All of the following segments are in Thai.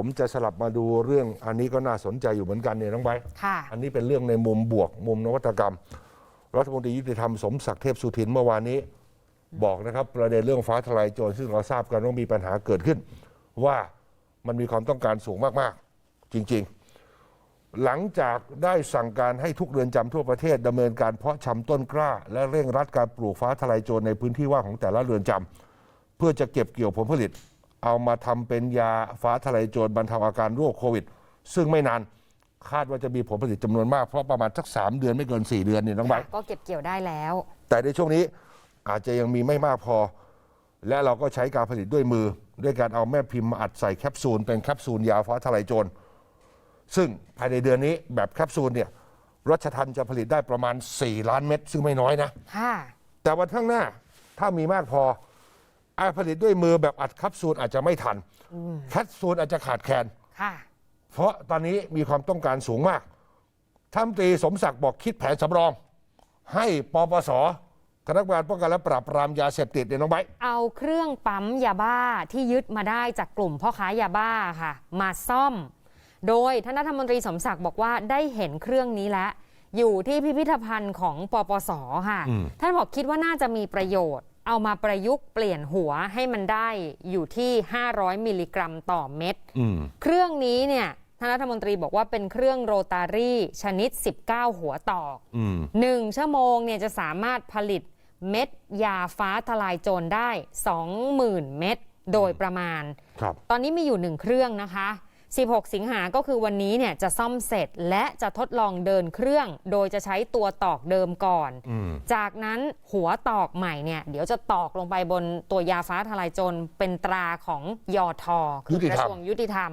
ผมจะสลับมาดูเรื่องอันนี้ก็น่าสนใจอยู่เหมือนกันเนี่ยน้องไบร์ทค่ะ อันนี้เป็นเรื่องในมุมบวกมุมนวัตกรรม รัฐมนตรียุติธรรมสมศักดิ์เทพสุทินเมื่อวานนี้ บอกนะครับประเด็นเรื่องฟ้าทลายโจรซึ่งเราทราบกันว่ามีปัญหาเกิดขึ้น ว่ามันมีความต้องการสูงมากๆ จริงๆ หลังจากได้สั่งการให้ทุกเรือนจำทั่วประเทศดำเนินการเพาะชำต้นกล้า และเร่งรัดการปลูกฟ้าทลายโจรในพื้นที่ว่างของแต่ละเรือนจำเพื่อจะเก็บเกี่ยวผลผลิต เอามาทำเป็นยาฟ้าทลายโจรบรรเทาอาการโรคโควิด ซึ่งไม่นานคาดว่าจะมีผลผลิตจำนวนมาก เพราะประมาณสักสามเดือนไม่เกิน 4 เดือนนี่น้องใบร์ทก็เก็บเกี่ยวได้แล้ว แต่ในช่วงนี้อาจจะยังมีไม่มากพอ และเราก็ใช้การผลิตด้วยมือ ด้วยการเอาแม่พิมพ์มาอัดใส่แคปซูลเป็นแคปซูลยาฟ้าทลายโจรซึ่งภายในเดือนนี้แบบแคปซูลเนี่ยรัชทันจะผลิตได้ประมาณ 4 ล้านเม็ดซึ่งไม่น้อยนะค่ะแต่วันข้างหน้าถ้ามีมากพอ ไอ้ผลิตด้วยมือแบบอัดแคปซูลอาจจะไม่ทันแคปซูลอาจจะขาดแคลนค่ะ เพราะตอนนี้มีความต้องการสูงมากท่านรัฐมนตรีสมศักดิ์บอกคิดแผนสำรอง ให้ปปสคณะกรรมการป้องกันและปราบปรามยาเสพติดเนี่ยน้องไบร์ทเอาเครื่องปั๊มยาบ้าที่ยึดมาได้จากกลุ่มพ่อค้ายาบ้าค่ะ มาซ่อม โดยท่านรัฐมนตรีสมศักดิ์บอกว่าได้เห็นเครื่องนี้แล้วอยู่ที่พิพิธภัณฑ์ของปปสค่ะ ท่านบอกคิดว่าน่าจะมีประโยชน์ เอามาประยุกต์เปลี่ยนหัวให้มันได้อยู่ที่ 500 มิลลิกรัมต่อเม็ดเครื่องนี้เนี่ยท่านรัฐมนตรีบอกว่าเป็นเครื่องโรตารี่ชนิด 19 หัวต่ออหนึ่งชั่วโมงเนี่ยจะสามารถผลิตเม็ดยาฟ้าทลายโจรได้ 20,000 เม็ดโดยประมาณครับตอนนี้มีอยู่หนึ่งเครื่องนะคะ 16 สิงหาก็คือวันนี้เนี่ยจะซ่อมเสร็จและจะทดลองเดินเครื่อง โดยจะใช้ตัวตอกเดิมก่อน จากนั้นหัวตอกใหม่เนี่ยเดี๋ยวจะตอกลงไปบนตัวยาฟ้าทลายโจรเป็นตราของยอทอคืยุอติกธรรมระทรวงยุติธรรม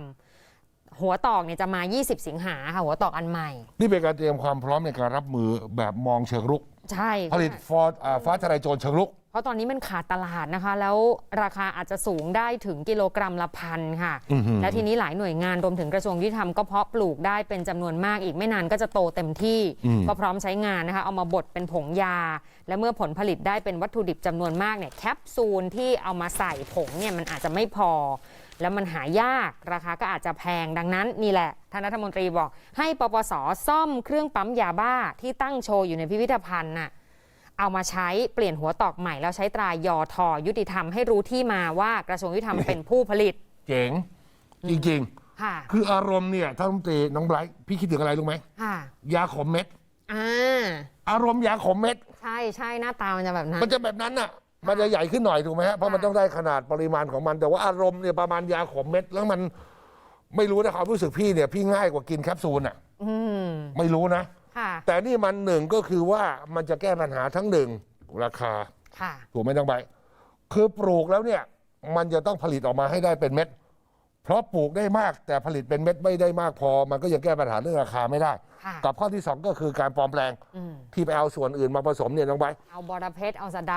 หัวตอกเนี่ยจะมา 20 สิงหาค่ะหัวตอกอันใหม่ นี่เป็นการเตรียมความพร้อมในการรับมือแบบมองเชิงรุก ใช่ผลิตฟอร์อ่าฟ้าทลายโจรเชิงรุกเพ ราะตอนนี้มันขาดตลาดนะคะ แล้วราคาอาจจะสูงได้ถึงกิโลกรัมละพันค่ะ และทีนี้หลายหน่วยงานรวมถึงกระทรวงยุติธรรมก็เพาะปลูกได้เป็นจำนวนมากอีกไม่นานก็จะโตเต็มที่ ก็พร้อมใช้งานนะคะ เอามาบดเป็นผงยา และเมื่อผลผลิตได้เป็นวัตถุดิบจำนวนมากเนี่ยแคปซูลที่เอามาใส่ผงเนี่ยมันอาจจะไม่พอ แล้วมันหายากราคาก็อาจจะแพงดังนั้นนี่แหละท่านรัฐมนตรีบอก ให้ปปสซ่อมเครื่องปั๊มยาบ้าที่ตั้งโชว์อยู่ในพิพิธภัณฑ์น่ะ เอามาใช้เปลี่ยนหัวตอกใหม่แล้วใช้ตรายอทอยุติธรรมให้รู้ที่มาว่ากระทรวงยุติธรรมเป็นผู้ผลิต เจ๋ง จริงค่ะ ๆ คืออารมณ์เนี่ยท่านรัฐมนตรีน้องไบรท์พี่คิดถึงอะไรรู้ไหมค่ะ ยาขมเม็ด อ่า อารมณ์ยาขมเม็ด ใช่ใช่หน้าตามันจะแบบนั้น มันจะแบบนั้นน่ะ มันจะใหญ่ขึ้นหน่อยถูกไหมฮะ เพราะมันต้องได้ขนาดปริมาณของมัน แต่ว่าอารมณ์เนี่ยประมาณยาขมเม็ด แล้วมันไม่รู้นะความรู้สึกพี่เนี่ย พี่ง่ายกว่ากินแคปซูลอะ อืม ไม่รู้นะ ค่ะ แต่นี่มันหนึ่งก็คือว่ามันจะแก้ปัญหาทั้งหนึ่งราคา ค่ะ ถูกไหมต้องใบ คือปลูกแล้วเนี่ย มันจะต้องผลิตออกมาให้ได้เป็นเม็ด เพราะปลูกได้มากแต่ผลิตเป็นเม็ดไม่ได้มากพอ มันก็ยังแก้ปัญหาเรื่องราคาไม่ได้ ค่ะ กับข้อที่สองก็คือการปลอมแปลงอืมที่ไปเอาส่วนอื่นมาผสมเนี่ยน้องใบ เอาบอระเพ็ดเอาสะเดา